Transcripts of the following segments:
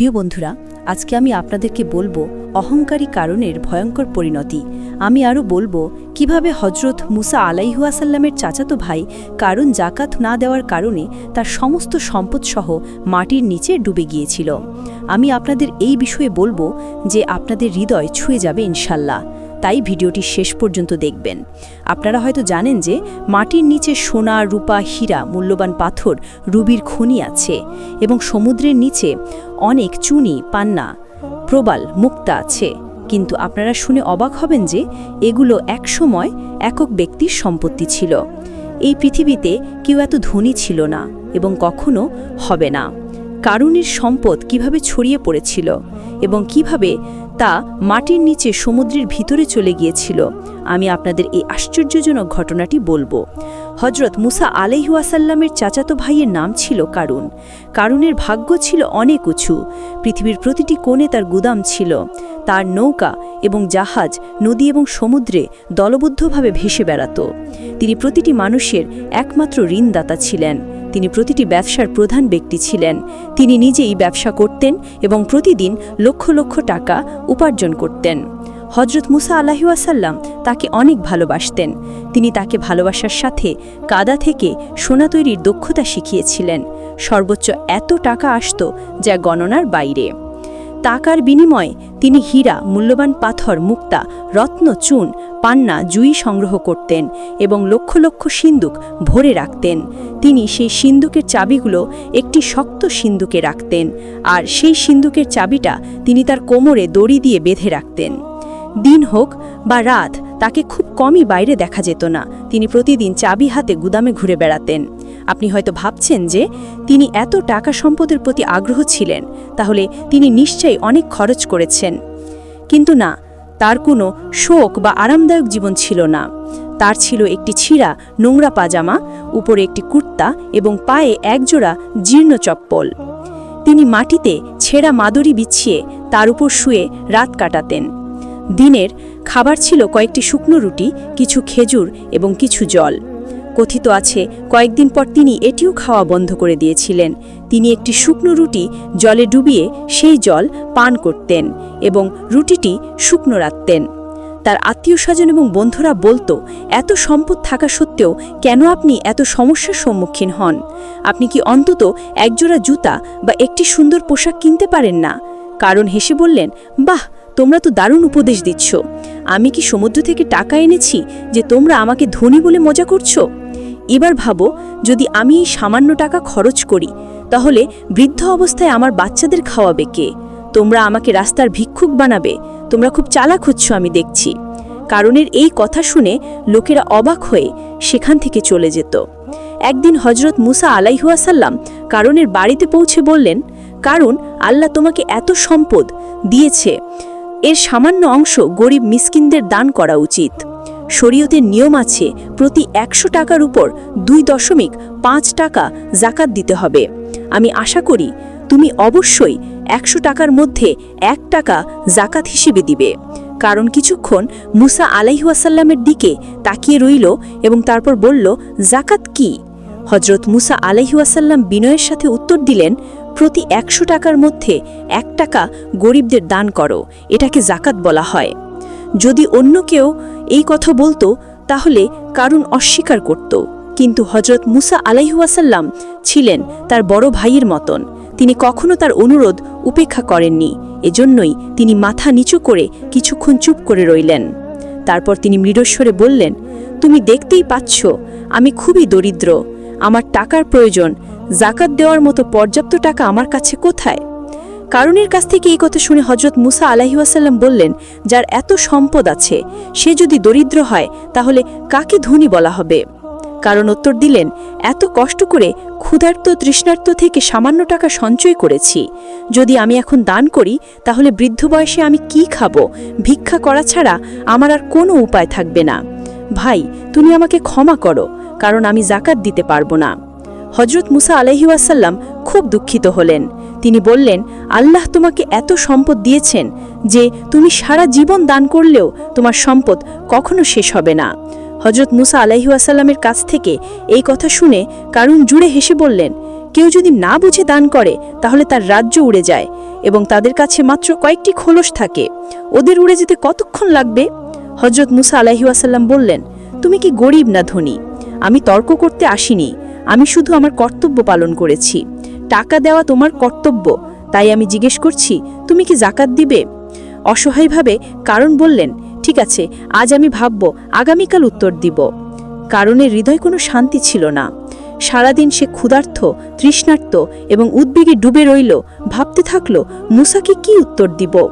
প্রিয় বন্ধুরা, আজকে আমি আপনাদেরকে বলব অহংকারী কারণের ভয়ঙ্কর পরিণতি। আমি আরও বলব কীভাবে হজরত মুসা আলাইহুয়াসাল্লামের চাচাতো ভাই কারণ জাকাত না দেওয়ার কারণে তার সমস্ত সম্পদসহ মাটির নিচে ডুবে গিয়েছিল। আমি আপনাদের এই বিষয়ে বলব যে আপনাদের হৃদয় ছুঁয়ে যাবে ইনশাল্লাহ। তাই ভিডিওটি শেষ পর্যন্ত দেখবেন। আপনারা হয়তো জানেন যে মাটির নিচে সোনা, রূপা, হীরা, মূল্যবান পাথর, রুবির খনি আছে এবং সমুদ্রের নিচে অনেক চুনি, পান্না, প্রবাল, মুক্তা আছে। কিন্তু আপনারা শুনে অবাক হবেন যে এগুলো একসময় একক ব্যক্তির সম্পত্তি ছিল। এই পৃথিবীতে কেউ এত ধনী ছিল না এবং কখনো হবে না। কারুণের সম্পদ কীভাবে ছড়িয়ে পড়েছিল এবং কীভাবে তা মাটির নিচে সমুদ্রের ভিতরে চলে গিয়েছিল। আমি আপনাদের এই আশ্চর্যজনক ঘটনাটি বলব। হজরত মুসা আলাইহুয়াসাল্লামের চাচাতো ভাইয়ের নাম ছিল কারুন। কারুনের ভাগ্য ছিল অনেক উঁচু। পৃথিবীর প্রতিটি কোণে তার গুদাম ছিল। তার নৌকা এবং জাহাজ নদী এবং সমুদ্রে দলবদ্ধভাবে ভেসে বেড়াত। তিনি প্রতিটি মানুষের একমাত্র ঋণদাতা ছিলেন। তিনি প্রতিটি ব্যবসার প্রধান ব্যক্তি ছিলেন। তিনি নিজেই ব্যবসা করতেন এবং প্রতিদিন লক্ষ লক্ষ টাকা উপার্জন করতেন। হজরত মুসা আলাহিউসাল্লাম তাকে অনেক ভালোবাসতেন। তিনি তাকে ভালোবাসার সাথে কাদা থেকে সোনা তৈরির দক্ষতা শিখিয়েছিলেন। সর্বোচ্চ এত টাকা আসত যা গণনার বাইরে। টাকার বিনিময়ে তিনি হীরা, মূল্যবান পাথর, মুক্তা, রত্ন, চুন, পান্না, জুই সংগ্রহ করতেন এবং লক্ষ লক্ষ সিন্দুক ভরে রাখতেন। তিনি সেই সিন্দুকের চাবিগুলো একটি শক্ত সিন্দুকে রাখতেন আর সেই সিন্দুকের চাবিটা তিনি তার কোমরে দড়ি দিয়ে বেঁধে রাখতেন। দিন হোক বা রাত তাকে খুব কমই বাইরে দেখা যেত না। তিনি প্রতিদিন চাবি হাতে গুদামে ঘুরে বেড়াতেন। আপনি হয়তো ভাবছেন যে, তিনি এত টাকা সম্পদের প্রতি আগ্রহ ছিলেন, তাহলে তিনি নিশ্চয়ই অনেক খরচ করেছেন। কিন্তু না, তার কোনো শোক বা আরামদায়ক জীবন ছিল না। তার ছিল একটি ছিঁড়া নোংরা পাজামা, উপরে একটি কুর্তা এবং পায়ে একজোড়া জীর্ণ চপ্পল। তিনি মাটিতে ছেঁড়া মাদুরি বিছিয়ে তার উপর শুয়ে রাত কাটাতেন। দিনের খাবার ছিল কয়েকটি শুকনো রুটি, কিছু খেজুর এবং কিছু জল। কথিত আছে, কয়েকদিন পর তিনি এটিও খাওয়া বন্ধ করে দিয়েছিলেন। তিনি একটি শুকনো রুটি জলে ডুবিয়ে সেই জল পান করতেন এবং রুটিটি শুকনো রাখতেন। তার আত্মীয় স্বজন এবং বন্ধুরা বলতো, এত সম্পদ থাকা সত্ত্বেও কেন আপনি এত সমস্যার সম্মুখীন হন? আপনি কি অন্তত একজোড়া জুতা বা একটি সুন্দর পোশাক কিনতে পারেন না? কারণ হেসে বললেন, বাহ তোমরা তো দারুণ উপদেশ দিচ্ছ। আমি কি সমুদ্র থেকে টাকা এনেছি যে তোমরা আমাকে ধনী বলে মজা করছ? এবার ভাবো, যদি আমি এই সামান্য টাকা খরচ করি, তাহলে বৃদ্ধ অবস্থায় আমার বাচ্চাদের খাওয়াবে কে? তোমরা আমাকে রাস্তার ভিক্ষুক বানাবে, তোমরা খুব চালাক হচ্ছ আমি দেখছি। কারণের এই কথা শুনে লোকেরা অবাক হয়ে সেখান থেকে চলে যেত। একদিন হজরত মুসা আলাইহুয়াসাল্লাম কারণের বাড়িতে পৌঁছে বললেন, কারণ আল্লাহ তোমাকে এত সম্পদ দিয়েছে এর সামান্য অংশ গরিব মিসকিনদের দান করা উচিত। শরীয়তের নিয়ম আছে, প্রতি একশো টাকার উপর দুই দশমিক পাঁচ টাকা জাকাত দিতে হবে। আমি আশা করি, তুমি অবশ্যই একশো টাকার মধ্যে এক টাকা জাকাত হিসেবে দিবে। কারণ কিছুক্ষণ মুসা আলাইহুয়াসাল্লামের দিকে তাকিয়ে রইল এবং তারপর বলল জাকাত কি? হজরত মুসা আলাইহুয়াসাল্লাম বিনয়ের সাথে উত্তর দিলেন প্রতি একশো টাকার মধ্যে এক টাকা গরিবদের দান করো, এটাকে জাকাত বলা হয়। যদি অন্য কেউ এই কথা বলতো, তাহলে কারণ অস্বীকার করত। কিন্তু হজরত মুসা আলাইহুয়াসাল্লাম ছিলেন তার বড় ভাইয়ের মতন। তিনি কখনো তার অনুরোধ উপেক্ষা করেননি। এজন্যই তিনি মাথা নিচু করে কিছুক্ষণ চুপ করে রইলেন। তারপর তিনি মৃডস্বরে বললেন, তুমি দেখতেই পাচ্ছ, আমি খুবই দরিদ্র। আমার টাকার প্রয়োজন, জাকাত দেওয়ার মতো পর্যাপ্ত টাকা আমার কাছে কোথায়? কারণের কাছ থেকে এই কথা শুনে হজরত মুসা আলাহিউসাল্লাম বললেন, যার এত সম্পদ আছে, সে যদি দরিদ্র হয়, তাহলে কাকে ধনী বলা হবে? কারণ উত্তর দিলেন, এত কষ্ট করে ক্ষুধার্ত, তৃষ্ণার্ত থেকে সামান্য টাকা সঞ্চয় করেছি। যদি আমি এখন দান করি, তাহলে বৃদ্ধ বয়সে আমি কি খাব? ভিক্ষা করা ছাড়া আমার আর কোনো উপায় থাকবে না। ভাই, তুমি আমাকে ক্ষমা করো। কারণ আমি জাকাত দিতে পারব না। হজরত মুসা আলহিউসাল্লাম খুব দুঃখিত হলেন। তিনি বললেন, আল্লাহ তোমাকে এত সম্পদ দিয়েছেন যে তুমি সারা জীবন দান করলেও তোমার সম্পদ কখনো শেষ হবে না। হজরত মুসা আলাইহুয়াসাল্লামের কাছ থেকে এই কথা শুনে কারণ জুড়ে হেসে বললেন, কেউ যদি না বুঝে দান করে, তাহলে তার রাজ্য উড়ে যায় এবং তাদের কাছে মাত্র কয়েকটি খোলস থাকে। ওদের উড়ে যেতে কতক্ষণ লাগবে? হজরত মুসা আলাহিউসাল্লাম বললেন, তুমি কি গরিব না ধনী? আমি তর্ক করতে আসিনি। আমি শুধু আমার কর্তব্য পালন করেছি। টাকা দেওয়া তোমার কর্তব্য। তাই আমি জিজ্ঞেস করছি, তুমি কি জাকাত দিবে? অসহায়ভাবে কারণ বললেন, ঠিক আছে, আজ আমি ভাবব, আগামীকাল উত্তর দিব। কারণের হৃদয় কোনো শান্তি ছিল না। সারাদিন সে ক্ষুধার্থ, তৃষ্ণার্ত এবং উদ্বেগে ডুবে রইল। ভাবতে থাকল, মুসাকে কি উত্তর দিব?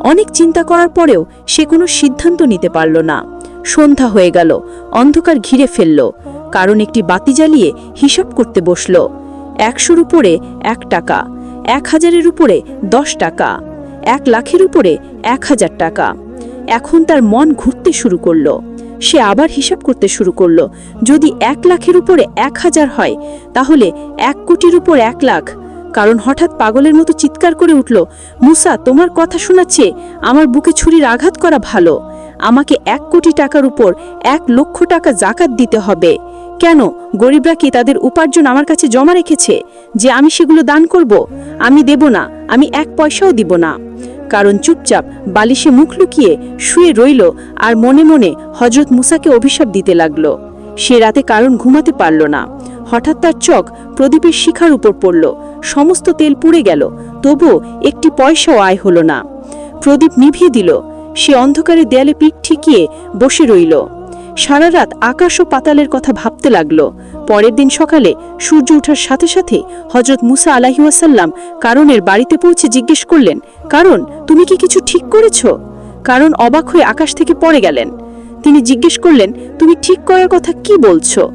অনেক চিন্তা করার পরেও সে কোনো সিদ্ধান্ত নিতে পারল না। সন্ধ্যা হয়ে গেল। অন্ধকার ঘিরে ফেলল। কারণ একটি বাতি জ্বালিয়ে হিসাব করতে বসল। একশোর উপরে এক টাকা, এক হাজারের উপরে দশ টাকা, এক লাখের উপরে এক হাজার টাকা। এখন তার মন ঘুরতে শুরু করল। সে আবার হিসাব করতে শুরু করল, যদি এক লাখের উপরে এক হাজার হয়, তাহলে এক কোটির উপর এক লাখ। কারণ হঠাৎ পাগলের মতো চিৎকার করে উঠল, মুসা, তোমার কথা শোনাচ্ছে, আমার বুকে ছুরির আঘাত করা ভালো। আমাকে এক কোটি টাকার উপর এক লক্ষ টাকা জাকাত দিতে হবে। কেন? গরিবরা কি তাদের উপার্জন আমার কাছে জমা রেখেছে যে আমি সেগুলো দান করব? আমি দেব না, আমি এক পয়সাও দিব না। কারণ চুপচাপ বালিশে মুখ লুকিয়ে শুয়ে রইল আর মনে মনে হজরত মুসাকে অভিশাপ দিতে লাগল। সে রাতে কারণ ঘুমাতে পারল না। হঠাৎ তার চোখ প্রদীপের শিখার উপর পড়ল। সমস্ত তেল পুড়ে গেল, তবুও একটি পয়সাও আয় হলো না। প্রদীপ নিভিয়ে দিল সে অন্ধকারে দেয়ালে পিঠ ঠিকিয়ে বসে রইল। সারা রাত আকাশ ও পাতালের কথা ভাবতে লাগল। পরের দিন সকালে সূর্য ওঠার সাথে সাথে হজরত মুসা আলাহিউসাল্লাম কারণের বাড়িতে পৌঁছে জিজ্ঞেস করলেন, কারণ, তুমি কি কিছু ঠিক করেছ? কারণ অবাক হয়ে আকাশ থেকে পড়ে গেলেন। তিনি জিজ্ঞেস করলেন, তুমি ঠিক করার কথা কি বলছো?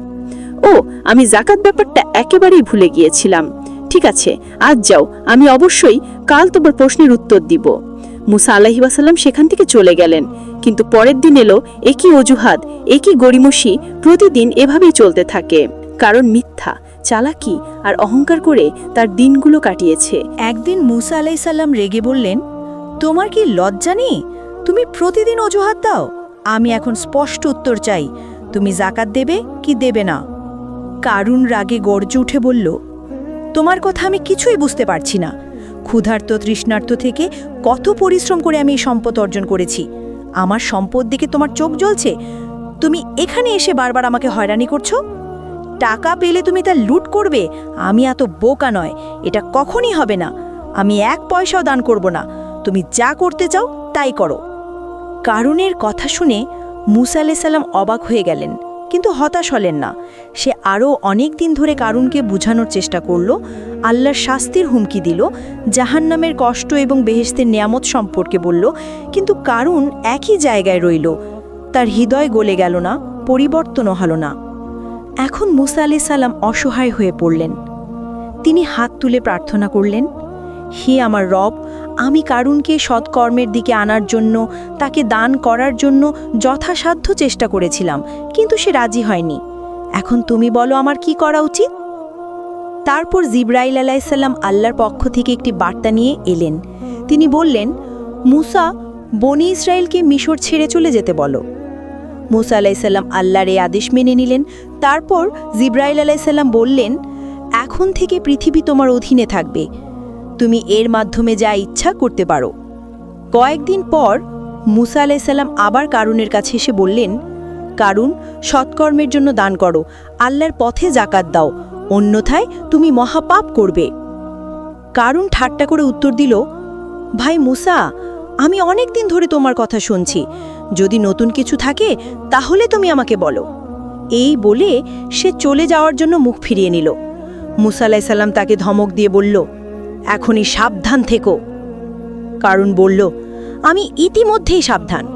ও, আমি জাকাত ব্যাপারটা একেবারেই ভুলে গিয়েছিলাম। ঠিক আছে, আজ যাও, আমি অবশ্যই কাল তোমার প্রশ্নের উত্তর দিব। মুসা আলাহি ওয়াসাল্লাম সেখান থেকে চলে গেলেন। কিন্তু পরের দিন এলো একই অজুহাত, একই গড়িমসি, প্রতিদিন এভাবেই চলতে থাকে। কারণ মিথ্যা, চালাকি আর অহংকার করে তার দিনগুলো কাটিয়েছে। একদিন মুসা আলাইসাল্লাম রেগে বললেন, তোমার কি লজ্জা নেই? তুমি প্রতিদিন অজুহাত দাও। আমি এখন স্পষ্ট উত্তর চাই, তুমি জাকাত দেবে কি দেবে না? কারুন রাগে গর্জে উঠে বলল, তোমার কথা আমি কিছুই বুঝতে পারছি না। ক্ষুধার্ত তৃষ্ণার্ত থেকে কত পরিশ্রম করে আমি এই সম্পদ অর্জন করেছি? আমার সম্পদ দিকে তোমার চোখ জ্বলছে? তুমি এখানে এসে বারবার আমাকে হয়রানি করছ? টাকা পেলে তুমি তা লুট করবে? আমি এত বোকা নয়, এটা কখনই হবে না। আমি এক পয়সাও দান করব না। তুমি যা করতে চাও, তাই করো। কারুনের কথা শুনে মুসা সালাম অবাক হয়ে গেলেন, কিন্তু হতাশ হলেন না। সে আরও অনেক দিন ধরে কারুনকে বুঝানোর চেষ্টা করল আল্লাহর শাস্তির হুমকি দিল, জাহান্নামের কষ্ট এবং বেহেস্তের নিয়ামত সম্পর্কে বলল, কিন্তু কারুন একই জায়গায় রইল, তার হৃদয় গলে গেল না, পরিবর্তনও হল না। এখন মুসা আলি সালাম অসহায় হয়ে পড়লেন। তিনি হাত তুলে প্রার্থনা করলেন, হে আমার রব, আমি কারুনকে সৎকর্মের দিকে আনার জন্য, তাকে দান করার জন্য যথাসাধ্য চেষ্টা করেছিলাম, কিন্তু সে রাজি হয়নি। এখন তুমি বলো আমার কি করা উচিত? তারপর জিব্রাইল আলাইসাল্লাম আল্লাহর পক্ষ থেকে একটি বার্তা নিয়ে এলেন। তিনি বললেন, মুসা, বনি ইসরায়েলকে মিশর ছেড়ে চলে যেতে বলো। মুসা আলাইসাল্লাম আল্লাহর এই আদেশ মেনে নিলেন। তারপর জিব্রাইল আলাইসাল্লাম বললেন, এখন থেকে পৃথিবী তোমার অধীনে থাকবে। তুমি এর মাধ্যমে যা ইচ্ছা করতে পারো। কয়েকদিন পর মুসা আলাইসাল্লাম আবার কারুনের কাছে এসে বললেন, কারুন, সৎকর্মের জন্য দান করো। আল্লাহর পথে জাকাত দাও। অন্যথায় তুমি মহাপাপ করবে। কারুন ঠাট্টা করে উত্তর দিল, ভাই মুসা, আমি অনেক দিন ধরে তোমার কথা শুনছি। যদি নতুন কিছু থাকে, তাহলে তুমি আমাকে বলো। এই বলে সে চলে যাওয়ার জন্য মুখ ফিরিয়ে নিল। মুসা আলাইসাল্লাম তাকে ধমক দিয়ে বলল, এখনই সাবধান থেকো। কারণ বলল, আমি ইতিমধ্যেই সাবধান।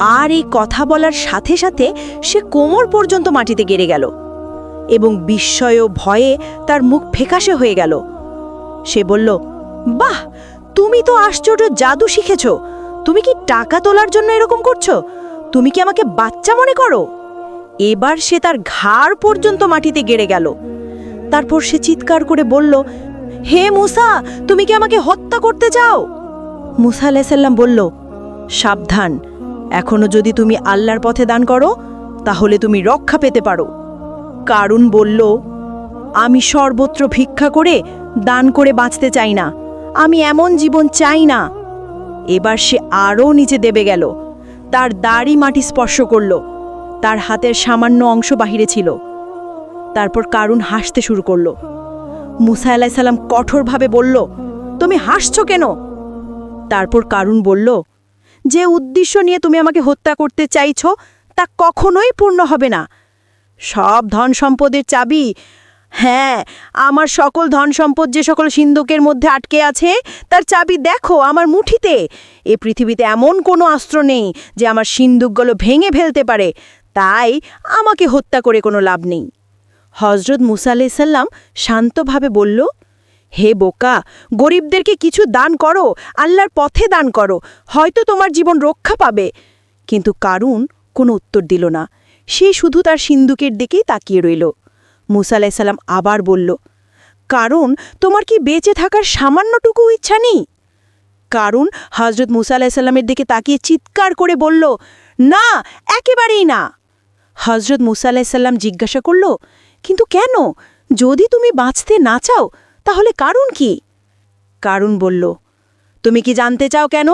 আর এই কথা বলার সাথে সাথে সে কোমর পর্যন্ত মাটিতে গেড়ে গেল। এবং বিস্ময় ভয়ে তার মুখ ফেকাশে হয়ে গেল। সে বলল, বাহ, তুমি তো আশ্চর্য জাদু শিখেছ। তুমি কি টাকা তোলার জন্য এরকম করছ? তুমি কি আমাকে বাচ্চা মনে করো? এবার সে তার ঘাড় পর্যন্ত মাটিতে গেড়ে গেল। তারপর সে চিৎকার করে বলল, হে মুসা, তুমি কি আমাকে হত্যা করতে চাও? মুসা আলাইসাল্লাম বলল, সাবধান। এখনও যদি তুমি আল্লাহর পথে দান করো, তাহলে তুমি রক্ষা পেতে পারো। কারুন বলল, আমি সর্বত্র ভিক্ষা করে দান করে বাঁচতে চাই না। আমি এমন জীবন চাই না। এবার সে আরও নিচে দেবে গেল। তার দাড়ি মাটি স্পর্শ করল। তার হাতের সামান্য অংশ বাহিরে ছিল। তারপর কারুন হাসতে শুরু করল। মুসা আলাইসাল্লাম কঠোরভাবে বলল, তুমি হাসছ কেন? তারপর কারুন বলল, যে উদ্দেশ্য নিয়ে তুমি আমাকে হত্যা করতে চাইছো, তা কখনোই পূর্ণ হবে না। সব ধন সম্পদের চাবি? হ্যাঁ আমার সকল ধন সম্পদ যে সকল সিন্ধুকের মধ্যে আটকে আছে, তার চাবি দেখো আমার মুঠিতে। এ পৃথিবীতে এমন কোনো অস্ত্র নেই যে আমার সিন্ধুকগুলো ভেঙে ফেলতে পারে। তাই আমাকে হত্যা করে কোনো লাভ নেই। হজরত মুসা আলাইসাল্লাম শান্তভাবে বলল, হে বোকা, গরিবদেরকে কিছু দান করো, আল্লাহর পথে দান করো, হয়তো তোমার জীবন রক্ষা পাবে। কিন্তু কারুন কোনো উত্তর দিল না। সে শুধু তার সিন্দুকের দিকেই তাকিয়ে রইল। মুসা আলাইসাল্লাম আবার বলল, কারণ তোমার কি বেঁচে থাকার সামান্যটুকু ইচ্ছা নেই? কারণ হজরত মুসা আলাইসাল্লামের দিকে তাকিয়ে চিৎকার করে বলল, না, একেবারেই না। হজরত মুসা আলাইসাল্লাম জিজ্ঞাসা করল, কিন্তু কেন? যদি তুমি বাঁচতে না চাও, তাহলে কারণ কি? কারণ বলল, তুমি কি জানতে চাও কেন?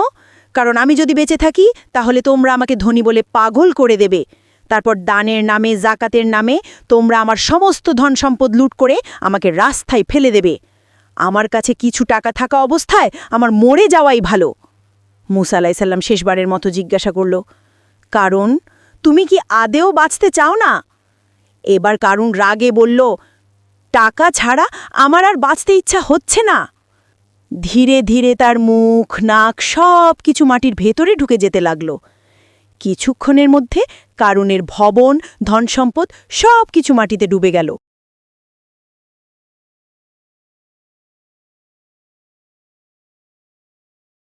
কারণ আমি যদি বেঁচে থাকি, তাহলে তোমরা আমাকে ধনী বলে পাগল করে দেবে। তারপর দানের নামে, জাকাতের নামে তোমরা আমার সমস্ত ধন সম্পদ লুট করে আমাকে রাস্তায় ফেলে দেবে। আমার কাছে কিছু টাকা থাকা অবস্থায় আমার মরে যাওয়াই ভালো। মুসা আলাইসাল্লাম শেষবারের মতো জিজ্ঞাসা করল, কারণ তুমি কি আদেও বাঁচতে চাও না? এবার কারণ রাগে বলল, টাকা ছাড়া আমার আর বাঁচতে ইচ্ছা হচ্ছে না। ধীরে ধীরে তার মুখ, নাক সব কিছু মাটির ভেতরে ঢুকে যেতে লাগল। কিছুক্ষণের মধ্যে কারুনের ভবন ধনসম্পদ সব কিছু মাটিতে ডুবে গেল।